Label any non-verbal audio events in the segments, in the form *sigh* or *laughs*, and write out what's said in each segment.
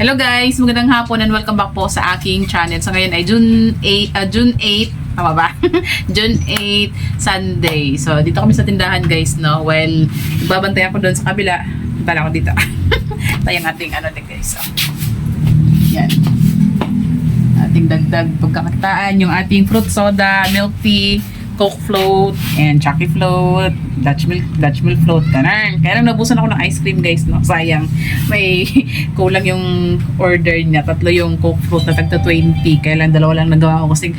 Hello guys, magandang hapon and welcome back po sa aking channel. So ngayon ay June 8, ah, June 8, tama ba? *laughs* June 8, Sunday. So dito kami sa tindahan guys, no? Well, babantay ako doon sa kabila. Punta ako dito. *laughs* Tayong ating ano din guys. So, yan. Ating dagdag pagkakakitaan, yung ating fruit soda, milk tea, Coke float, and Chucky float, Dutch milk, Dutch milk float, ganun. Kaya lang nabusan ako ng ice cream guys, no? Sayang. May *laughs* kulang yung order niya. Tatlo yung Coke float na tagta 20. Kaya lang dalawa lang nagawa ko kasi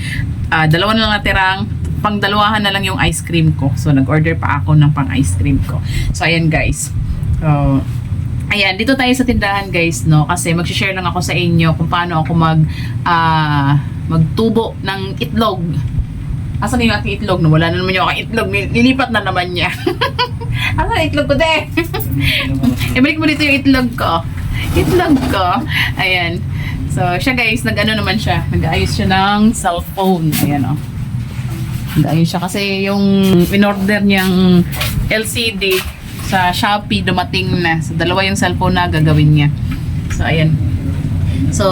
ah, dalawa na lang natirang pang dalawahan na lang yung ice cream ko. So, nag-order pa ako ng pang ice cream ko. So, ayan guys. So, Ayan, dito tayo sa tindahan guys, no? Kasi mag-share lang ako sa inyo kung paano ako mag ah, magtubo ng itlog. Asan yung aking itlog? No? Wala na naman yung itlog. Nil- Nilipat na naman niya. *laughs* Asan ang itlog ko, de? *laughs* Ibalik mo dito yung itlog ko. Itlog ko. Ayan. So, siya guys, nag-ano naman siya. Nag-ayos siya ng cellphone. Ayan, oh. Nag-ayos siya kasi yung in-order niyang LCD sa Shopee dumating na. So, dalawa yung cellphone na gagawin niya. So, ayan. So,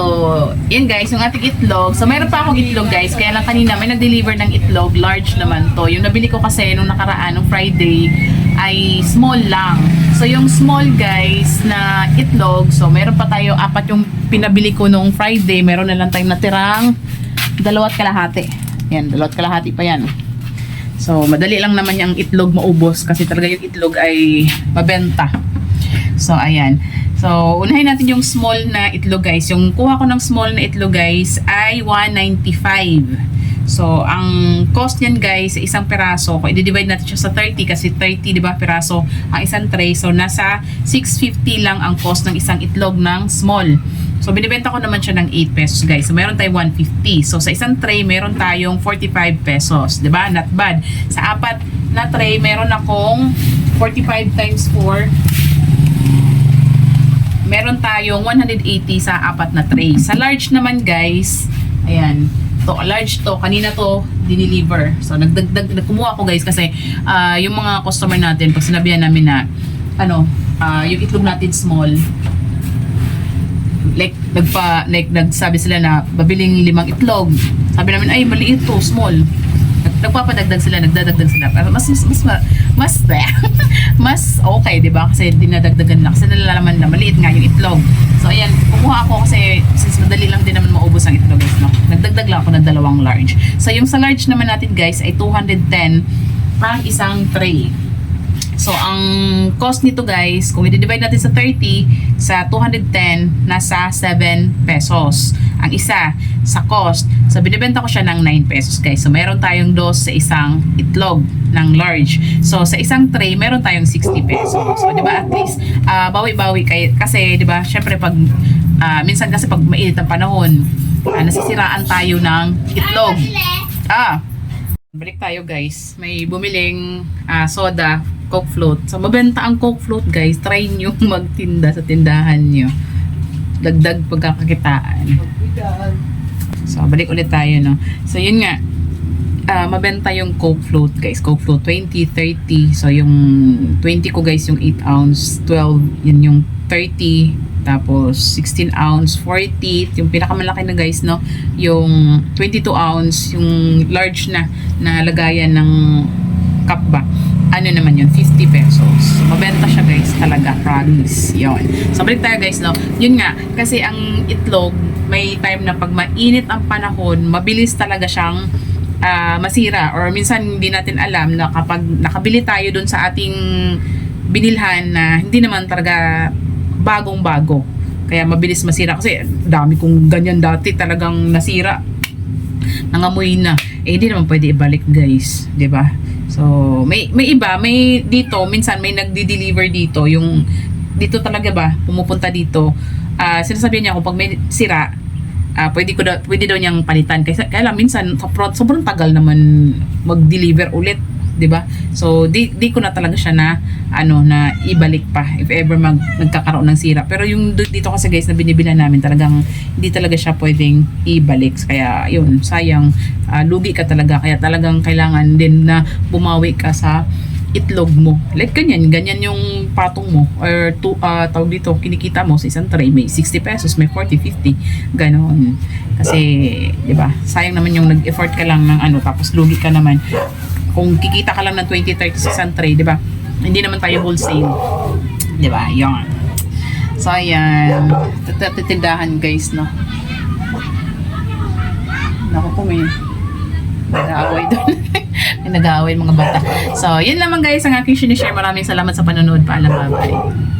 yun guys, yung ating itlog. So, mayroon pa akong itlog guys. Kaya lang kanina may nag-deliver ng itlog. Large naman to. Yung nabili ko kasi nung nakaraan, nung Friday, ay small lang. So, yung small guys na itlog. So, meron pa tayo apat yung pinabili ko nung Friday. Meron na lang tayong natirang dalawat kalahati. Yan, dalawat kalahati pa yan. So, madali lang naman yung itlog maubos kasi talaga yung itlog ay mabenta. So, ayan. So, unahin natin yung small na itlog guys. Yung kuha ko ng small na itlog guys ay 195. So, ang cost niyan guys, sa isang peraso, kung i-divide natin siya sa 30 kasi 30, di ba, peraso ang isang tray. So, nasa 650 lang ang cost ng isang itlog ng small. So, binibenta ko naman siya ng 8 pesos guys. So, meron tayong 150. So, sa isang tray, meron tayong 45 pesos. ba? Not bad. Sa apat na tray, meron akong 45 times 4 meron tayong 180 sa apat na tray. Sa large naman guys, ayan, to large to, kanina to dineliver. So nagdagdag kumuha ko guys kasi ah, yung mga customer natin pag sinabihan namin na ano, ah, yung itlog natin small like nagpa like nagsabi sila na babiling limang itlog. Sabi namin ay maliit to, small. Nag- Nagpapadagdag sila, nagdadagdag sila. Pero mas mas mas mas *laughs* mas, okay, 'di ba? Kasi dinadagdagan lang kasi nalalaman na maliit nga itlog. So ayan, kumuha ako kasi since madali lang din naman maubos ang itlog, guys, no. Nagdagdag lang ako ng dalawang large. So yung sa large naman natin, guys, ay 210 ang isang tray. So, ang cost nito guys, kung i-divide natin sa 30, sa 210, nasa 7 pesos. Ang isa, sa cost. So, binibenta ko siya ng 9 pesos guys. So, meron tayong dos sa isang itlog ng large. So, sa isang tray, meron tayong 60 pesos. So, di ba, at least, ah, bawi-bawi kay, kasi, di ba, syempre pag, ah, minsan kasi pag mainit ang panahon, ah, nasisiraan tayo ng itlog. Ah, Balik tayo guys. May bumiling ah, soda, Coke float. So mabenta ang Coke float guys. Try nyo *laughs* magtinda sa tindahan nyo. Dagdag pagkakakitaan. So balik ulit tayo no. So yun nga. ah, mabenta yung Coke float guys. Coke float 20, 30. So yung 20 ko guys yung 8 ounce, 12 yun yung 30 tapos 16 ounce 40 yung pinakamalaki na guys no? Yung 22 ounce yung large na na lagayan ng cup ba? Ano naman yun? 50 pesos. So, mabenta siya guys talaga. Promise. Yun. So balik tayo guys no? Yun nga kasi ang itlog may time na pag mainit ang panahon mabilis talaga siyang ah, masira. Or minsan hindi natin alam na kapag nakabili tayo dun sa ating binilhan na hindi naman talaga bagong bago kaya mabilis masira kasi dami kong ganyan dati talagang nasira. Nangamoy na. Eh hindi naman pwede ibalik guys. 'di ba? So may may iba may dito minsan may nagdi-deliver dito. Yung dito talaga ba pumupunta dito ah sinasabihan niya kung pag may sira ah pwede ko daw pwede daw niyang palitan. Kasi kaya lang minsan sobrang, sobrang tagal naman mag-deliver ulit 'di ba so di, di ko na talaga siya na ano na ibalik pa if ever mag nagkakaroon ng sira. Pero yung dito kasi guys na binibilan namin talagang hindi talaga siya pwedeng ibalik. Kaya yun sayang ah, lugi ka talaga. Kaya talagang kailangan din na bumawi ka sa itlog mo. Like ganyan ganyan yung patong mo or to, ah, tawag dito, kinikita mo sa isang tray, may 60 pesos, may 40, 50, ganon. Kasi, di ba, sayang naman yung nag-effort ka lang ng ano, tapos lugi ka naman. Kung kikita ka lang ng 20, 30 sa isang tray, di ba, hindi naman tayo wholesale. Di ba, yun. So, ayan. Tit- Titindahan, guys, no? Naku po, may nag-aaway doon. *laughs* may nag-aaway mga bata. So, yun naman guys ang aking sinishare. Maraming salamat sa panonood. Paalam, bye-bye.